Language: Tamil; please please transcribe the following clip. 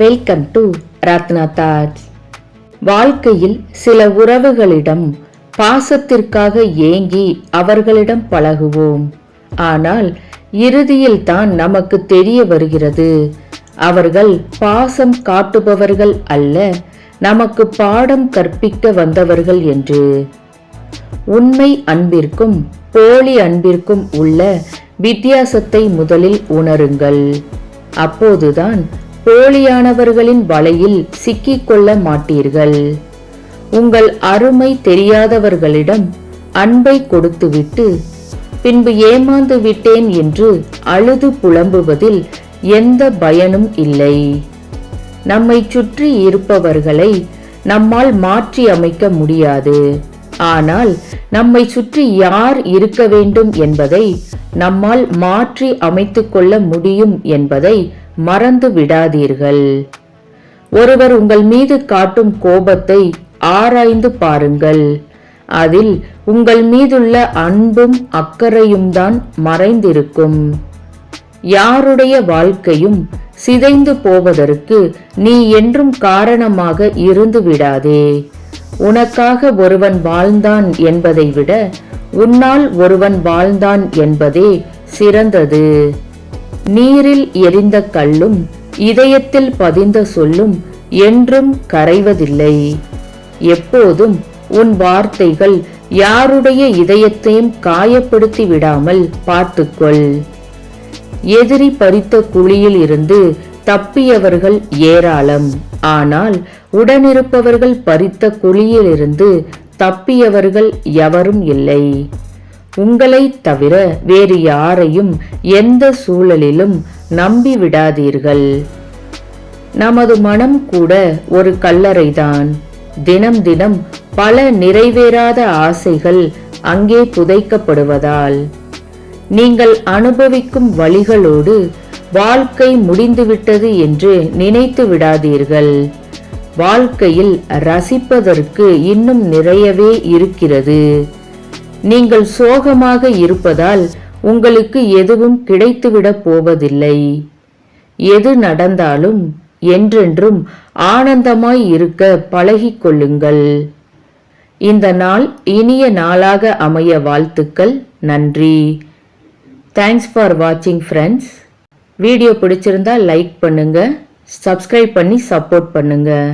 வெல்கம் டு ரத்னா தாட்ஸ் வாழ்க்கையில் சில உறவுகளிடம் பாசத்திற்காக ஏங்கி அவர்களிடம் பழகுவோம். ஆனால் இறுதியில் தான் நமக்கு தெரிய வருகிறது. அவர்கள் பாசம் காட்டுபவர்கள் அல்ல நமக்கு பாடம் கற்பிக்க வந்தவர்கள் என்று. உண்மை அன்பிற்கும் போலி அன்பிற்கும் உள்ள வித்தியாசத்தை முதலில் உணருங்கள். அப்போதுதான் போலியானவர்களின் வலையில் சிக்கிக்கொள்ள மாட்டீர்கள். உங்கள் அருமை தெரியாதவர்களிடம் அன்பை கொடுத்துவிட்டு பின்பு ஏமாந்து விட்டேன் என்று அழுது புலம்புவதில் எந்த பயனும் இல்லை. நம்மை சுற்றி இருப்பவர்களை நம்மால் மாற்றி அமைக்க முடியாது. ஆனால் நம்மை சுற்றி யார் இருக்க வேண்டும் என்பதை நம்மால் மாற்றி அமைத்துக்கொள்ள முடியும் என்பதை மறந்து விடாதீர்கள். ஒருவர் உங்கள் மீது காட்டும் கோபத்தை ஆராய்ந்து பாருங்கள். அதில் உங்கள் மீதுள்ள அன்பும் அக்கறையும் தான் மறைந்திருக்கும். யாருடைய வாழ்க்கையும் சிதைந்து போவதற்கு நீ என்றும் காரணமாக இருந்து விடாதே. உனக்காக ஒருவன் வாழ்ந்தான் என்பதை விட உன்னால் ஒருவன் வாழ்ந்தான் என்பதே சிறந்தது. நீரில் எரிந்த கல்லும் இதயத்தில் பதிந்த சொல்லும் என்றும் கரைவதில்லை. எப்போதும் உன் வார்த்தைகள் யாருடைய இதயத்தையும் காயப்படுத்தி விடாமல் பார்த்துக்கொள். எதிரி பறித்த குழியில் இருந்து தப்பியவர்கள் ஏராளம். ஆனால் உடனிருப்பவர்கள் பறித்த குழியிலிருந்து தப்பியவர்கள் எவரும் இல்லை. உங்களை தவிர வேறு யாரையும் எந்த சூழலிலும் நம்பிவிடாதீர்கள். நமது மனம் கூட ஒரு கல்லறைதான். தினம் தினம் பல நிறைவேறாத ஆசைகள் அங்கே புதைக்கப்படுவதால். நீங்கள் அனுபவிக்கும் வழிகளோடு வாழ்க்கை முடிந்துவிட்டது என்று நினைத்து விடாதீர்கள். வாழ்க்கையில் ரசிப்பதற்கு இன்னும் நிறையவே இருக்கிறது. நீங்கள் சோகமாக இருப்பதால் உங்களுக்கு எதுவும் கிடைத்துவிடப் போவதில்லை. எது நடந்தாலும் என்றென்றும் ஆனந்தமாய் இருக்க பழகிக்கொள்ளுங்கள் இந்த நாள் இனிய நாளாக அமைய வாழ்த்துக்கள். நன்றி. தேங்க்ஸ் ஃபார் வாட்சிங் ஃப்ரெண்ட்ஸ் வீடியோ பிடிச்சிருந்தா லைக் பண்ணுங்கள் சப்ஸ்கிரைப் பண்ணி சப்போர்ட் பண்ணுங்கள்